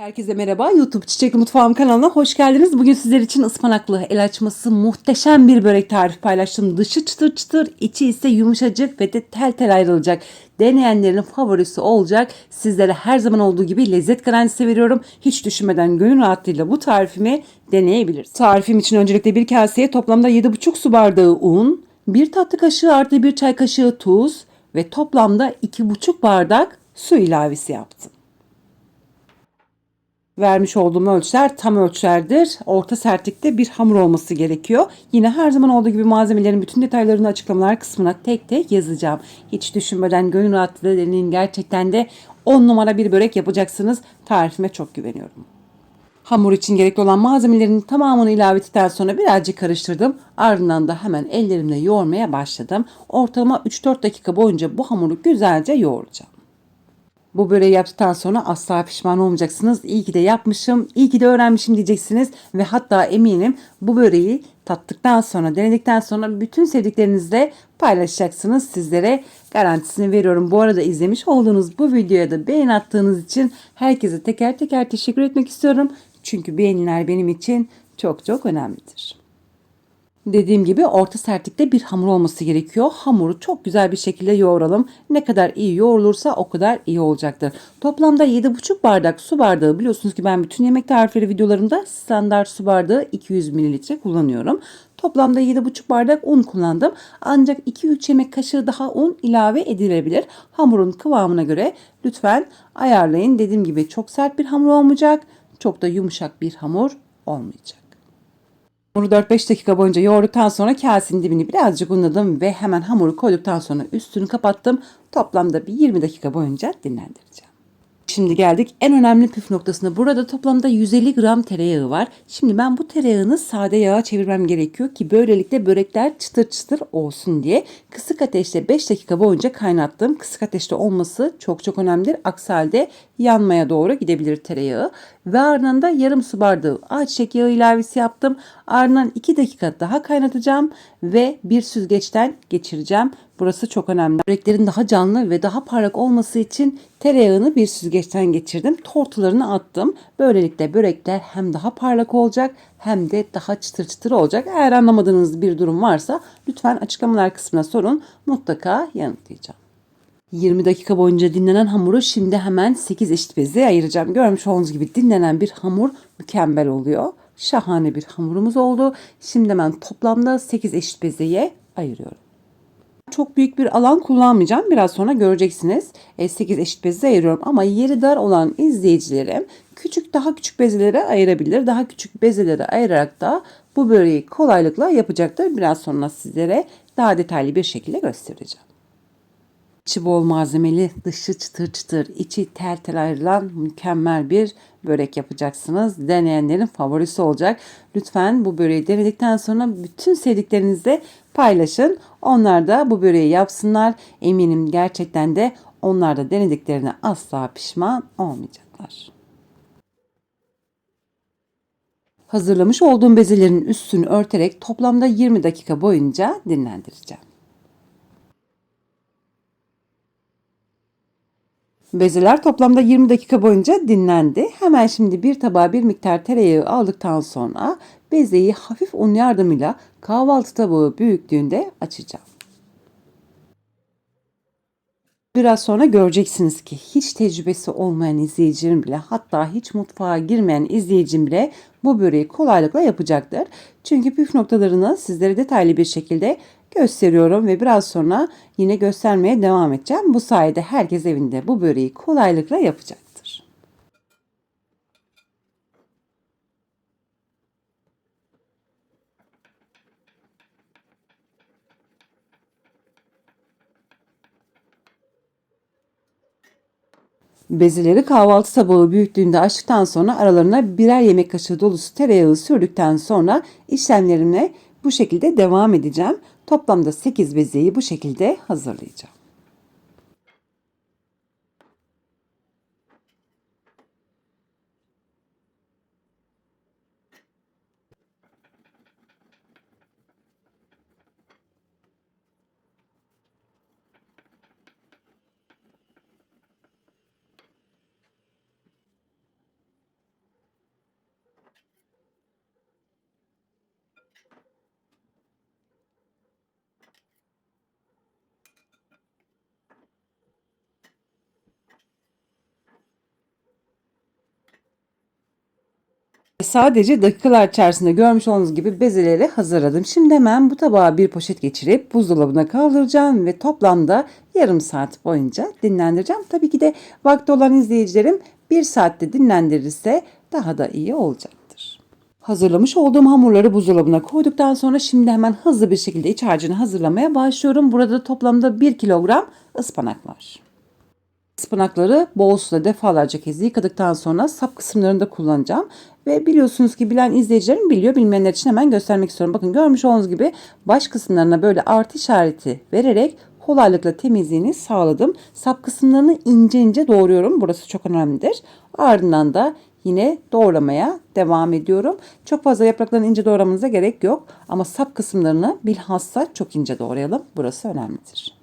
Herkese merhaba. YouTube Çiçekli Mutfağım kanalına hoş geldiniz. Bugün sizler için ıspanaklı el açması muhteşem bir börek tarifi paylaştım. Dışı çıtır çıtır, içi ise yumuşacık ve de tel tel ayrılacak. Deneyenlerin favorisi olacak. Sizlere her zaman olduğu gibi lezzet garantisi veriyorum. Hiç düşünmeden gönül rahatlığıyla bu tarifimi deneyebilirsiniz. Tarifim için öncelikle bir kaseye toplamda 7,5 su bardağı un, 1 tatlı kaşığı artı 1 çay kaşığı tuz ve toplamda 2,5 bardak su ilavesi yaptım. Vermiş olduğum ölçüler tam ölçülerdir. Orta sertlikte bir hamur olması gerekiyor. Yine her zaman olduğu gibi malzemelerin bütün detaylarını açıklamalar kısmına tek tek yazacağım. Hiç düşünmeden gönül rahatlığı deneyin. Gerçekten de 10 numara bir börek yapacaksınız. Tarifime çok güveniyorum. Hamur için gerekli olan malzemelerin tamamını ilave ettikten sonra birazcık karıştırdım. Ardından da hemen ellerimle yoğurmaya başladım. Ortalama 3-4 dakika boyunca bu hamuru güzelce yoğuracağım. Bu böreği yaptıktan sonra asla pişman olmayacaksınız. İyi ki de yapmışım, iyi ki de öğrenmişim diyeceksiniz. Ve hatta eminim bu böreği tattıktan sonra, denedikten sonra bütün sevdiklerinizle paylaşacaksınız. Sizlere garantisini veriyorum. Bu arada izlemiş olduğunuz bu videoya da beğen attığınız için herkese teker teker teşekkür etmek istiyorum. Çünkü beğeniler benim için çok çok önemlidir. Dediğim gibi orta sertlikte bir hamur olması gerekiyor. Hamuru çok güzel bir şekilde yoğuralım. Ne kadar iyi yoğrulursa o kadar iyi olacaktır. Toplamda 7,5 bardak su bardağı biliyorsunuz ki ben bütün yemek tarifleri videolarımda standart su bardağı 200 mililitre kullanıyorum. Toplamda 7,5 bardak un kullandım. Ancak 2-3 yemek kaşığı daha un ilave edilebilir. Hamurun kıvamına göre lütfen ayarlayın. Dediğim gibi çok sert bir hamur olmayacak. Çok da yumuşak bir hamur olmayacak. Bunu 4-5 dakika boyunca yoğurduktan sonra kasenin dibini birazcık unladım ve hemen hamuru koyduktan sonra üstünü kapattım. Toplamda bir 20 dakika boyunca dinlendireceğim. Şimdi geldik en önemli püf noktasına. Burada toplamda 150 gram tereyağı var. Şimdi ben bu tereyağını sade yağa çevirmem gerekiyor ki böylelikle börekler çıtır çıtır olsun diye. Kısık ateşte 5 dakika boyunca kaynattım. Kısık ateşte olması çok çok önemlidir. Aksi halde yanmaya doğru gidebilir tereyağı. Ve ardından da yarım su bardağı ayçiçek yağı ilavesi yaptım. Ardından 2 dakika daha kaynatacağım ve bir süzgeçten geçireceğim. Burası çok önemli. Böreklerin daha canlı ve daha parlak olması için tereyağını bir süzgeçten geçirdim. Tortularını attım. Böylelikle börekler hem daha parlak olacak hem de daha çıtır çıtır olacak. Eğer anlamadığınız bir durum varsa lütfen açıklamalar kısmına sorun. Mutlaka yanıtlayacağım. 20 dakika boyunca dinlenen hamuru şimdi hemen 8 eşit beze ayıracağım. Görmüş olduğunuz gibi dinlenen bir hamur mükemmel oluyor. Şahane bir hamurumuz oldu. Şimdi hemen toplamda 8 eşit bezeye ayırıyorum. Çok büyük bir alan kullanmayacağım. Biraz sonra göreceksiniz. 8 eşit beze ayırıyorum ama yeri dar olan izleyicilerim küçük daha küçük bezelere ayırabilir. Daha küçük bezelere ayırarak da bu böreği kolaylıkla yapacaktır. Biraz sonra sizlere daha detaylı bir şekilde göstereceğim. İçi bol malzemeli, dışı çıtır çıtır, içi tel tel ayrılan mükemmel bir börek yapacaksınız. Deneyenlerin favorisi olacak. Lütfen bu böreği denedikten sonra bütün sevdiklerinizle paylaşın. Onlar da bu böreği yapsınlar. Eminim gerçekten de onlar da denediklerine asla pişman olmayacaklar. Hazırlamış olduğum bezelerin üstünü örterek toplamda 20 dakika boyunca dinlendireceğim. Bezeler toplamda 20 dakika boyunca dinlendi. Hemen şimdi bir tabağa bir miktar tereyağı aldıktan sonra bezeyi hafif un yardımıyla kahvaltı tabağı büyüklüğünde açacağım. Biraz sonra göreceksiniz ki hiç tecrübesi olmayan izleyicim bile hatta hiç mutfağa girmeyen izleyicim bile bu böreği kolaylıkla yapacaktır. Çünkü püf noktalarını sizlere detaylı bir şekilde gösteriyorum ve biraz sonra yine göstermeye devam edeceğim. Bu sayede herkes evinde bu böreği kolaylıkla yapacaktır. Bezeleri kahvaltı tabağı büyüklüğünde açtıktan sonra aralarına birer yemek kaşığı dolusu tereyağı sürdükten sonra işlemlerime bu şekilde devam edeceğim. Toplamda 8 bezeyi bu şekilde hazırlayacağım. Sadece dakikalar içerisinde görmüş olduğunuz gibi bezeleri hazırladım. Şimdi hemen bu tabağa bir poşet geçirip buzdolabına kaldıracağım ve toplamda yarım saat boyunca dinlendireceğim. Tabii ki de vakti olan izleyicilerim bir saatte dinlendirirse daha da iyi olacaktır. Hazırlamış olduğum hamurları buzdolabına koyduktan sonra şimdi hemen hızlı bir şekilde iç harcını hazırlamaya başlıyorum. Burada toplamda 1 kilogram ıspanak var. Ispanakları bol suda defalarca kez yıkadıktan sonra sap kısımlarını da kullanacağım. Ve biliyorsunuz ki bilen izleyicilerim biliyor. Bilmeyenler için hemen göstermek istiyorum. Bakın görmüş olduğunuz gibi baş kısımlarına böyle artı işareti vererek kolaylıkla temizliğini sağladım. Sap kısımlarını ince ince doğruyorum. Burası çok önemlidir. Ardından da yine doğramaya devam ediyorum. Çok fazla yapraklarını ince doğramanıza gerek yok. Ama sap kısımlarını bilhassa çok ince doğrayalım. Burası önemlidir.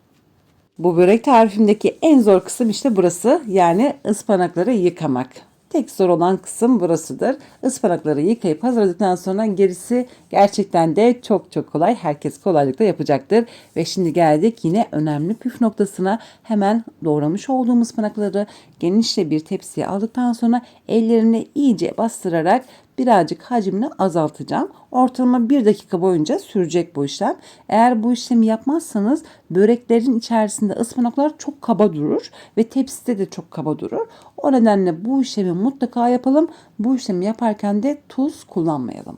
Bu börek tarifimdeki en zor kısım işte burası. Yani ıspanakları yıkamak. Tek zor olan kısım burasıdır. Ispanakları yıkayıp hazırladıktan sonra gerisi gerçekten de çok çok kolay. Herkes kolaylıkla yapacaktır. Ve şimdi geldik yine önemli püf noktasına. Hemen doğramış olduğum ıspanakları genişçe bir tepsiye aldıktan sonra ellerini iyice bastırarak birazcık hacmini azaltacağım. Ortalama bir dakika boyunca sürecek bu işlem. Eğer bu işlemi yapmazsanız böreklerin içerisinde ıspanaklar çok kaba durur ve tepside de çok kaba durur. O nedenle bu işlemi mutlaka yapalım. Bu işlemi yaparken de tuz kullanmayalım.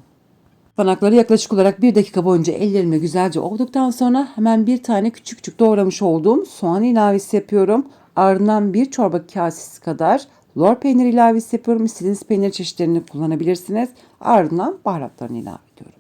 Ispanakları yaklaşık olarak bir dakika boyunca ellerimle güzelce ovduktan sonra hemen bir tane küçük küçük doğramış olduğum soğan ilavesi yapıyorum. Ardından bir çorba kasesi kadar lor peynir ilavesi yapıyorum. İstediğiniz peynir çeşitlerini kullanabilirsiniz. Ardından baharatlarını ilave ediyorum.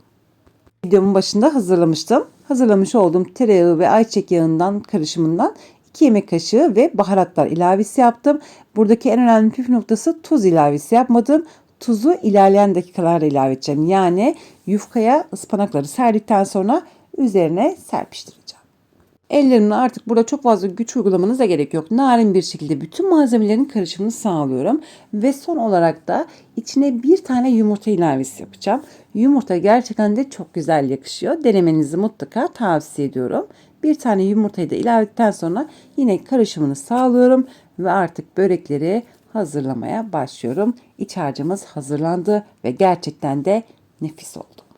Videomun başında hazırlamıştım. Hazırlamış olduğum tereyağı ve ayçiçek yağından karışımından 2 yemek kaşığı ve baharatlar ilavesi yaptım. Buradaki en önemli püf noktası tuz ilavesi yapmadım. Tuzu ilerleyen dakikalarda ilave edeceğim. Yani yufkaya ıspanakları serdikten sonra üzerine serpiştireceğim. Ellerimle artık burada çok fazla güç uygulamanıza gerek yok. Narin bir şekilde bütün malzemelerin karışımını sağlıyorum. Ve son olarak da içine bir tane yumurta ilavesi yapacağım. Yumurta gerçekten de çok güzel yakışıyor. Denemenizi mutlaka tavsiye ediyorum. Bir tane yumurtayı da ilave ettikten sonra yine karışımını sağlıyorum. Ve artık börekleri hazırlamaya başlıyorum. İç harcımız hazırlandı ve gerçekten de nefis oldu.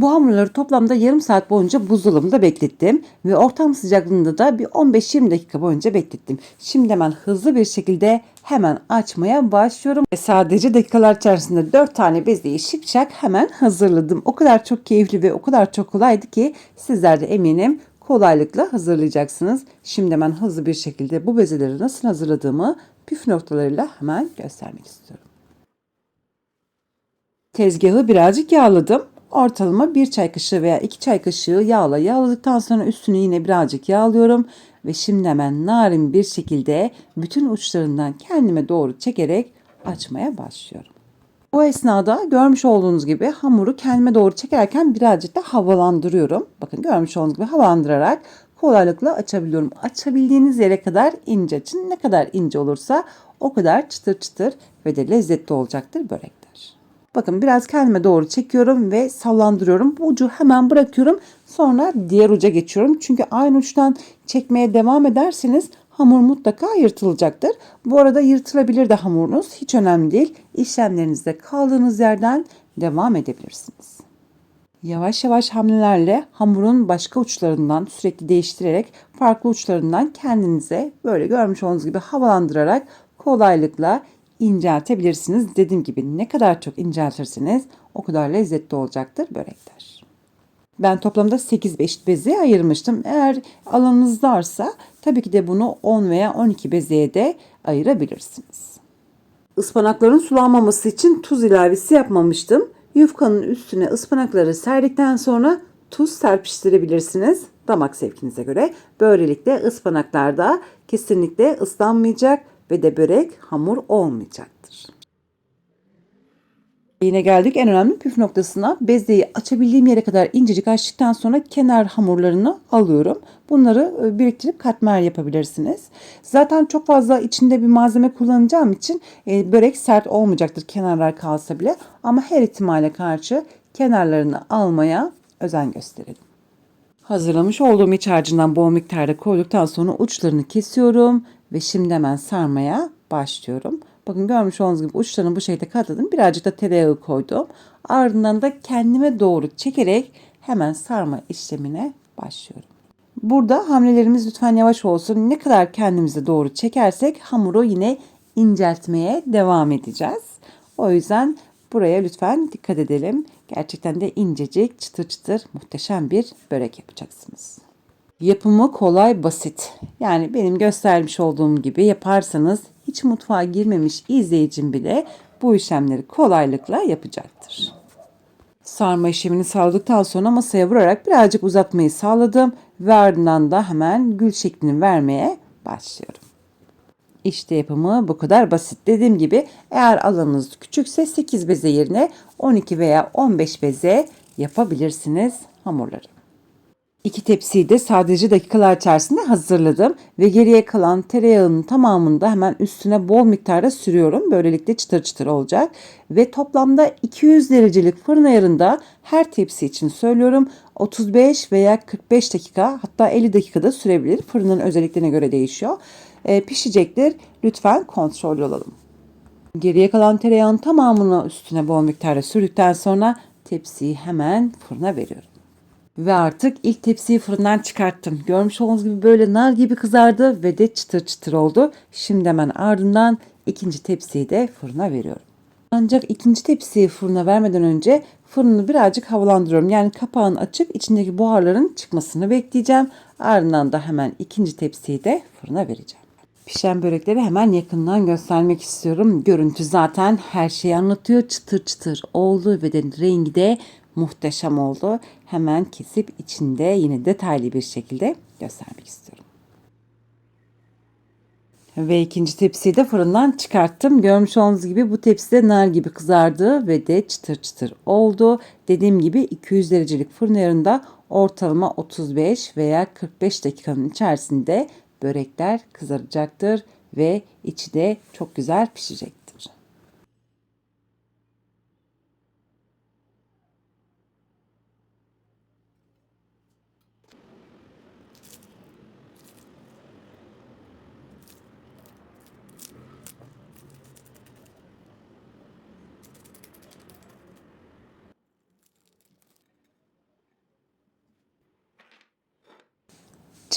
Bu hamurları toplamda yarım saat boyunca buzdolabında beklettim ve ortam sıcaklığında da bir 15-20 dakika boyunca beklettim. Şimdi hemen hızlı bir şekilde hemen açmaya başlıyorum. Ve sadece dakikalar içerisinde 4 tane bezeyi şıkçak hemen hazırladım. O kadar çok keyifli ve o kadar çok kolaydı ki sizler de eminim kolaylıkla hazırlayacaksınız. Şimdi hemen hızlı bir şekilde bu bezeleri nasıl hazırladığımı püf noktalarıyla hemen göstermek istiyorum. Tezgahı birazcık yağladım. Ortalama bir çay kaşığı veya iki çay kaşığı yağla yağladıktan sonra üstünü yine birazcık yağlıyorum. Ve şimdi hemen narin bir şekilde bütün uçlarından kendime doğru çekerek açmaya başlıyorum. Bu esnada görmüş olduğunuz gibi hamuru kendime doğru çekerken birazcık da havalandırıyorum. Bakın görmüş olduğunuz gibi havalandırarak kolaylıkla açabiliyorum. Açabildiğiniz yere kadar ince açın. Ne kadar ince olursa o kadar çıtır çıtır ve de lezzetli olacaktır börekler. Bakın biraz kendime doğru çekiyorum ve sallandırıyorum. Bu ucu hemen bırakıyorum. Sonra diğer uca geçiyorum. Çünkü aynı uçtan çekmeye devam ederseniz hamur mutlaka yırtılacaktır. Bu arada yırtılabilir de hamurunuz. Hiç önemli değil. İşlemlerinizde kaldığınız yerden devam edebilirsiniz. Yavaş yavaş hamlelerle hamurun başka uçlarından sürekli değiştirerek farklı uçlarından kendinize böyle görmüş olduğunuz gibi havalandırarak kolaylıkla inceltebilirsiniz. Dediğim gibi ne kadar çok inceltirseniz o kadar lezzetli olacaktır börekler. Ben toplamda 8 beşit bezeye ayırmıştım. Eğer alanınız varsa tabii ki de bunu 10 veya 12 bezeye de ayırabilirsiniz. Ispanakların sulanmaması için tuz ilavesi yapmamıştım. Yufkanın üstüne ıspanakları serdikten sonra tuz serpiştirebilirsiniz damak zevkinize göre. Böylelikle ıspanaklar da kesinlikle ıslanmayacak ve de börek hamur olmayacaktır. Yine geldik en önemli püf noktasına. Bezeyi açabildiğim yere kadar incecik açtıktan sonra kenar hamurlarını alıyorum. Bunları e, biriktirip katmer yapabilirsiniz. Zaten çok fazla içinde bir malzeme kullanacağım için e, börek sert olmayacaktır kenarlar kalsa bile. Ama her ihtimale karşı kenarlarını almaya özen gösterelim. Hazırlamış olduğum iç harcından bol miktarda koyduktan sonra uçlarını kesiyorum ve şimdi hemen sarmaya başlıyorum. Bakın görmüş olduğunuz gibi uçlarını bu şekilde katladım. Birazcık da tereyağı koydum. Ardından da kendime doğru çekerek hemen sarma işlemine başlıyorum. Burada hamlelerimiz lütfen yavaş olsun. Ne kadar kendimize doğru çekersek hamuru yine inceltmeye devam edeceğiz. O yüzden buraya lütfen dikkat edelim. Gerçekten de incecik, çıtır çıtır muhteşem bir börek yapacaksınız. Yapımı kolay, basit. Yani benim göstermiş olduğum gibi yaparsanız hiç mutfağa girmemiş izleyicim bile bu işlemleri kolaylıkla yapacaktır. Sarma işlemini sağladıktan sonra masaya vurarak birazcık uzatmayı sağladım ve ardından da hemen gül şeklini vermeye başlıyorum. İşte yapımı bu kadar basit. Dediğim gibi eğer alanınız küçükse 8 beze yerine 12 veya 15 beze yapabilirsiniz hamurları. İki tepsiyi de sadece dakikalar içerisinde hazırladım ve geriye kalan tereyağının tamamını da hemen üstüne bol miktarda sürüyorum. Böylelikle çıtır çıtır olacak ve toplamda 200 derecelik fırın ayarında her tepsi için söylüyorum 35 veya 45 dakika hatta 50 dakikada sürebilir. Fırının özelliklerine göre değişiyor. E, pişecektir. Lütfen kontrollü olalım. Geriye kalan tereyağın tamamını üstüne bol miktarda sürdükten sonra tepsiyi hemen fırına veriyorum. Ve artık ilk tepsiyi fırından çıkarttım. Görmüş olduğunuz gibi böyle nar gibi kızardı ve de çıtır çıtır oldu. Şimdi hemen ardından ikinci tepsiyi de fırına veriyorum. Ancak ikinci tepsiyi fırına vermeden önce fırını birazcık havalandırıyorum. Yani kapağını açıp içindeki buharların çıkmasını bekleyeceğim. Ardından da hemen ikinci tepsiyi de fırına vereceğim. Pişen börekleri hemen yakından göstermek istiyorum. Görüntü zaten her şeyi anlatıyor. Çıtır çıtır oldu ve de rengi de muhteşem oldu. Hemen kesip içinde yine detaylı bir şekilde göstermek istiyorum. Ve ikinci tepsiyi de fırından çıkarttım. Görmüş olduğunuz gibi bu tepsi de nar gibi kızardı ve de çıtır çıtır oldu. Dediğim gibi 200 derecelik fırın ayarında ortalama 35 veya 45 dakikanın içerisinde börekler kızaracaktır ve içi de çok güzel pişecektir.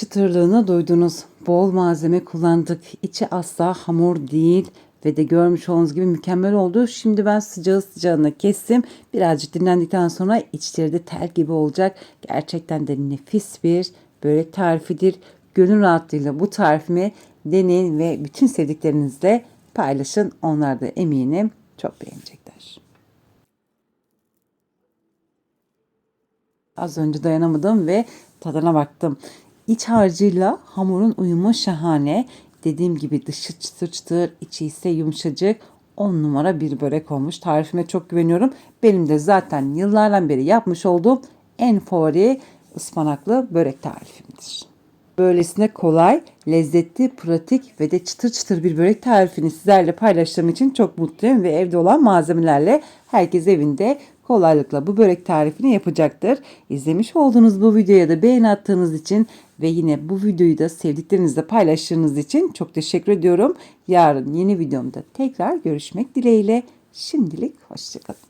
Çıtırlığını duydunuz. Bol malzeme kullandık. İçi asla hamur değil ve de görmüş olduğunuz gibi mükemmel oldu. Şimdi ben sıcağı sıcağına kestim. Birazcık dinlendikten sonra içleri de tel gibi olacak. Gerçekten de nefis bir börek tarifidir. Gönül rahatlığıyla bu tarifimi deneyin ve bütün sevdiklerinizle paylaşın. Onlar da eminim çok beğenecekler. Az önce dayanamadım ve tadına baktım. İç harcıyla hamurun uyumu şahane. Dediğim gibi dışı çıtır çıtır, içi ise yumuşacık. 10 numara bir börek olmuş. Tarifime çok güveniyorum. Benim de zaten yıllardan beri yapmış olduğum en favori ıspanaklı börek tarifimdir. Böylesine kolay, lezzetli, pratik ve de çıtır çıtır bir börek tarifini sizlerle paylaştığım için çok mutluyum ve evde olan malzemelerle herkes evinde kolaylıkla bu börek tarifini yapacaktır. İzlemiş olduğunuz bu videoya da beğeni attığınız için ve yine bu videoyu da sevdiklerinizle paylaştığınız için çok teşekkür ediyorum. Yarın yeni videomda tekrar görüşmek dileğiyle. Şimdilik hoşçakalın.